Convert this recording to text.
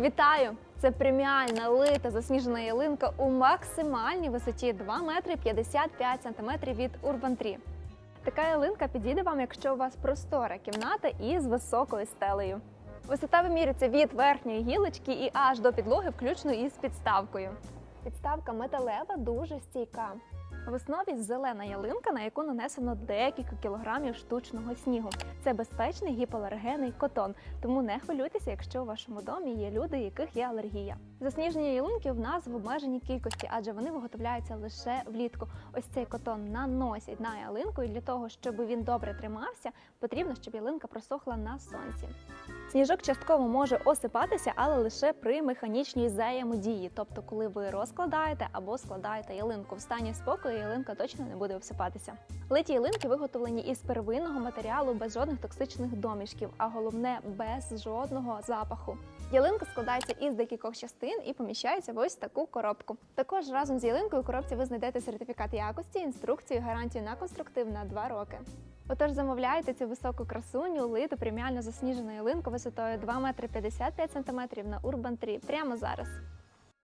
Вітаю! Це преміальна лита засніжена ялинка у максимальній висоті 2 метри 55 сантиметрів від Urban Tree. Така ялинка підійде вам, якщо у вас простора кімната із високою стелею. Висота вимірюється від верхньої гілочки і аж до підлоги, включно із підставкою. Підставка металева дуже стійка. В основі зелена ялинка, на яку нанесено декілька кілограмів штучного снігу. Це безпечний гіпоалергенний котон, тому не хвилюйтеся, якщо у вашому домі є люди, яких є алергія. Засніжені ялинки в нас в обмеженій кількості, адже вони виготовляються лише влітку. Ось цей котон наносять на ялинку, і для того, щоб він добре тримався, потрібно, щоб ялинка просохла на сонці. Сніжок частково може осипатися, але лише при механічній взаємодії, тобто коли ви розкладаєте або складаєте ялинку в стані спокою, ялинка точно не буде обсипатися. Литі ялинки виготовлені із первинного матеріалу без жодних токсичних домішків, а головне без жодного запаху. Ялинка складається із декількох частин і поміщається в ось таку коробку. Також разом з ялинкою у коробці ви знайдете сертифікат якості, інструкцію, гарантію на конструктив на 2 роки. Отож, замовляйте цю високу красуню, литу преміально засніжену ялинку висотою 2 метри 55 сантиметрів на Urban Tree прямо зараз.